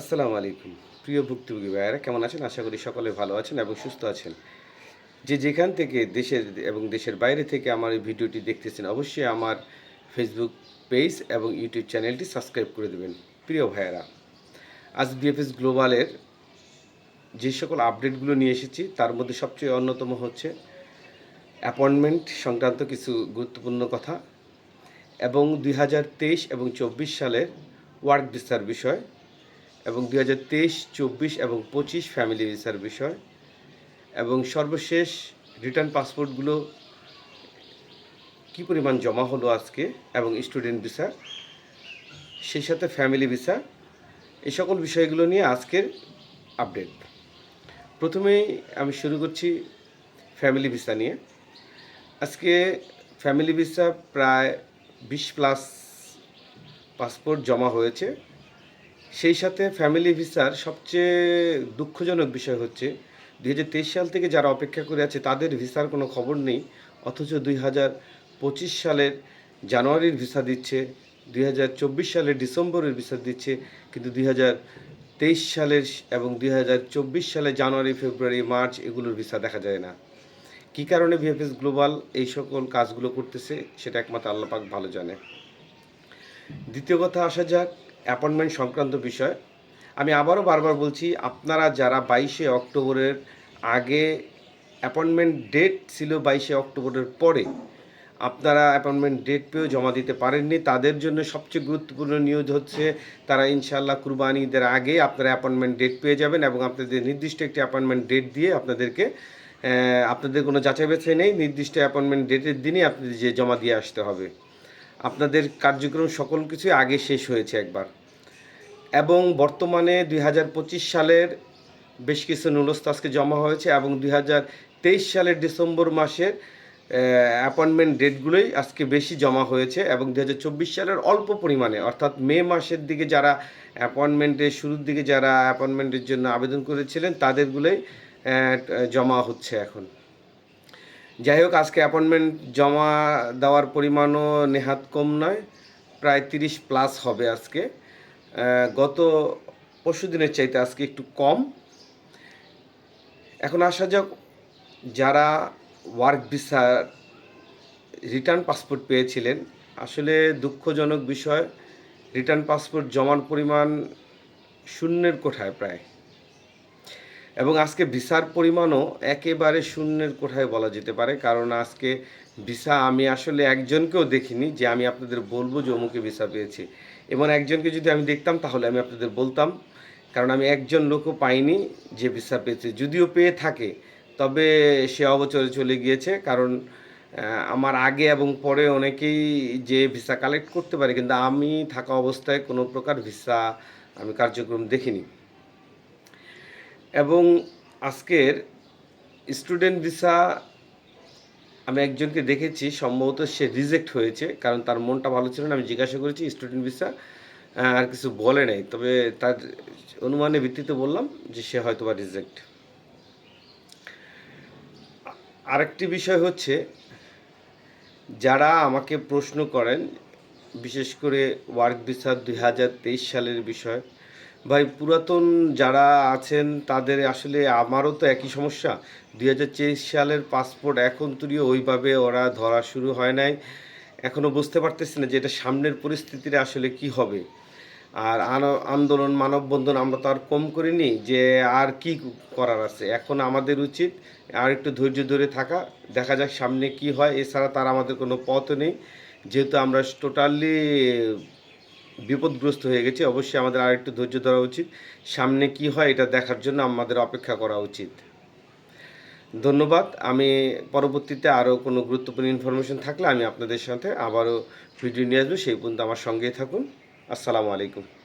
আসসালামু আলাইকুম। প্রিয় ভুক্তভোগী ভাইয়েরা, কেমন আছেন? আশা করি সকলে ভালো আছেন এবং সুস্থ আছেন। যে যেখান থেকে দেশের এবং দেশের বাইরে থেকে আমার এই ভিডিওটি দেখতেছেন, অবশ্যই আমার ফেসবুক পেজ এবং ইউটিউব চ্যানেলটি সাবস্ক্রাইব করে দেবেন, প্রিয় ভাইয়েরা। আজ বিএফএস গ্লোবালের যে সকল আপডেটগুলো নিয়ে এসেছি, তার মধ্যে সবচেয়ে অন্যতম হচ্ছে অ্যাপয়েন্টমেন্ট সংক্রান্ত কিছু গুরুত্বপূর্ণ কথা এবং দুই হাজার তেইশ এবং চব্বিশ সালের ওয়ার্ক ভিসার বিষয়। এবং দুই হাজার তেইশ, চব্বিশ এবং পঁচিশ ফ্যামিলি ভিসার বিষয়। এবং সর্বশেষ রিটার্ন পাসপোর্টগুলো কী পরিমাণ জমা হলো আজকে এবং স্টুডেন্ট ভিসা সেই সাথে ফ্যামিলি ভিসা এই সকল বিষয়গুলো নিয়ে আজকের আপডেট প্রথমেই আমি শুরু করছি ফ্যামিলি ভিসা নিয়ে। আজকে ফ্যামিলি ভিসা প্রায় বিশ প্লাস পাসপোর্ট জমা হয়েছে। সেই সাথে ফ্যামিলি ভিসার সবচেয়ে দুঃখজনক বিষয় হচ্ছে দুই হাজার তেইশ সাল থেকে যারা অপেক্ষা করে আছে, তাদের ভিসার কোনো খবর নেই। অথচ দুই হাজার পঁচিশ সালের জানুয়ারির ভিসা দিচ্ছে দুই হাজার চব্বিশ সালের ডিসেম্বরের ভিসা দিচ্ছে, কিন্তু দুই হাজার তেইশ সালের এবং দুই হাজার চব্বিশ সালে জানুয়ারি, ফেব্রুয়ারি, মার্চ এগুলোর ভিসা দেখা যায় না। কী কারণে ভিএফএস গ্লোবাল এই সকল কাজগুলো করতেছে, সেটা একমাত্র আল্লাপাক ভালো জানে। দ্বিতীয় কথা আসা যাক অ্যাপয়েন্টমেন্ট সংক্রান্ত বিষয়। আমি আবারও বারবার বলছি, আপনারা যারা বাইশে অক্টোবরের আগে অ্যাপয়েন্টমেন্ট ডেট ছিল বাইশে অক্টোবরের পরে, আপনারা অ্যাপয়েন্টমেন্ট ডেট পেয়েও জমা দিতে পারেননি। তাদের জন্য সবচেয়ে গুরুত্বপূর্ণ নিউজ হচ্ছে, তারা ইনশাল্লাহ কুরবানি ঈদের আগে আপনারা অ্যাপয়েন্টমেন্ট ডেট পেয়ে যাবেন এবং আপনাদের নির্দিষ্ট একটি অ্যাপয়েন্টমেন্ট ডেট দিয়ে আপনাদেরকে আপনাদের কোনো যাচাই বাছাই নেই। নির্দিষ্ট অ্যাপয়েন্টমেন্ট ডেটের দিনই আপনাদের যে জমা দিয়ে আসতে হবে। আপনাদের কার্যক্রম সকল কিছুই আগে শেষ হয়েছে একবার। এবং বর্তমানে দুই হাজার পঁচিশ সালের বেশ কিছু নুলস্ত আজকে জমা হয়েছে এবং দুই হাজার তেইশ সালের ডিসেম্বর মাসের অ্যাপয়েন্টমেন্ট ডেটগুলোই আজকে বেশি জমা হয়েছে এবং দু হাজার চব্বিশ সালের অল্প পরিমাণে, অর্থাৎ মে মাসের দিকে যারা অ্যাপয়েন্টমেন্টের শুরুর দিকে যারা অ্যাপয়েন্টমেন্টের জন্য আবেদন করেছিলেন তাদেরগুলোই জমা হচ্ছে এখন। যাই হোক আজকে অ্যাপয়েন্টমেন্ট জমা দেওয়ার পরিমাণও নেহাত কম নয়, প্রায় তিরিশ প্লাস হবে আজকে। গত পরশু দিনের চাইতে আজকে একটু কম। এখন আসা যাক, যারা ওয়ার্ক ভিসা রিটার্ন পাসপোর্ট পেয়েছিলেন, আসলে দুঃখজনক বিষয় রিটার্ন পাসপোর্ট জমার পরিমাণ শূন্যের কোঠায় প্রায়। এবং আজকে ভিসার পরিমাণও একেবারে শূন্যের কোঠায় বলা যেতে পারে, কারণ আজকে ভিসা আমি আসলে একজনকেও দেখিনি যে আমি আপনাদের বলব যে অমুকে ভিসা পেয়েছি। এবং একজনকে যদি আমি দেখতাম তাহলে আমি আপনাদের বলতাম, কারণ আমি একজন লোকও পাইনি যে ভিসা পেয়েছে। যদিও পেয়ে থাকে, তবে সে অবচরে চলে গিয়েছে, কারণ আমার আগে এবং পরে অনেকেই যে ভিসা কালেক্ট করতে পারে, কিন্তু আমি থাকা অবস্থায় কোনো প্রকার ভিসা আমি কার্যক্রম দেখিনি। এবং আজকের স্টুডেন্ট ভিসা আমি একজনকে দেখেছি, সম্ভবত সে রিজেক্ট হয়েছে, কারণ তার মনটা ভালো ছিল না, আমি জিজ্ঞাসা করেছি স্টুডেন্ট ভিসা আর কিছু বলে নাই। তবে তার অনুমানের ভিত্তিতে বললাম যে সে হয়তো বা রিজেক্ট আরেকটি বিষয় হচ্ছে, যারা আমাকে প্রশ্ন করেন, বিশেষ করে ওয়ার্ক ভিসা দুই হাজার তেইশ সালের বিষয় ভাই, পুরাতন যারা আছেন, তাদের আসলে আমারও তো একই সমস্যা। দুই হাজার তেইশ সালের পাসপোর্ট এখন তুলিও ওইভাবে ওরা ধরা শুরু হয় নাই। এখনও বুঝতে পারতেছি না যে এটা সামনের পরিস্থিতিটা আসলে কি হবে। আর আনো- আন্দোলন, মানববন্ধন আমরা তো আর কম করিনি যে আর কি করার আছে। এখন আমাদের উচিত আর একটু ধৈর্য ধরে থাকা। দেখা যাক সামনে কি হয়, এছাড়া তার আমাদের কোনো পথ নেই। যেহেতু আমরা টোটালি বিপদগ্রস্ত হয়ে গেছে। অবশ্যই আমাদের আরেকটু ধৈর্য ধরা উচিত। সামনে কি হয় এটা দেখার জন্য আমাদের অপেক্ষা করা উচিত। ধন্যবাদ। আমি পরবর্তীতে আরও কোনো গুরুত্বপূর্ণ ইনফরমেশন থাকলে আমি আপনাদের সাথে আবারও ভিডিও নিয়ে আসব। সেই পর্যন্ত আমার সঙ্গেই থাকুন। আসসালামু আলাইকুম।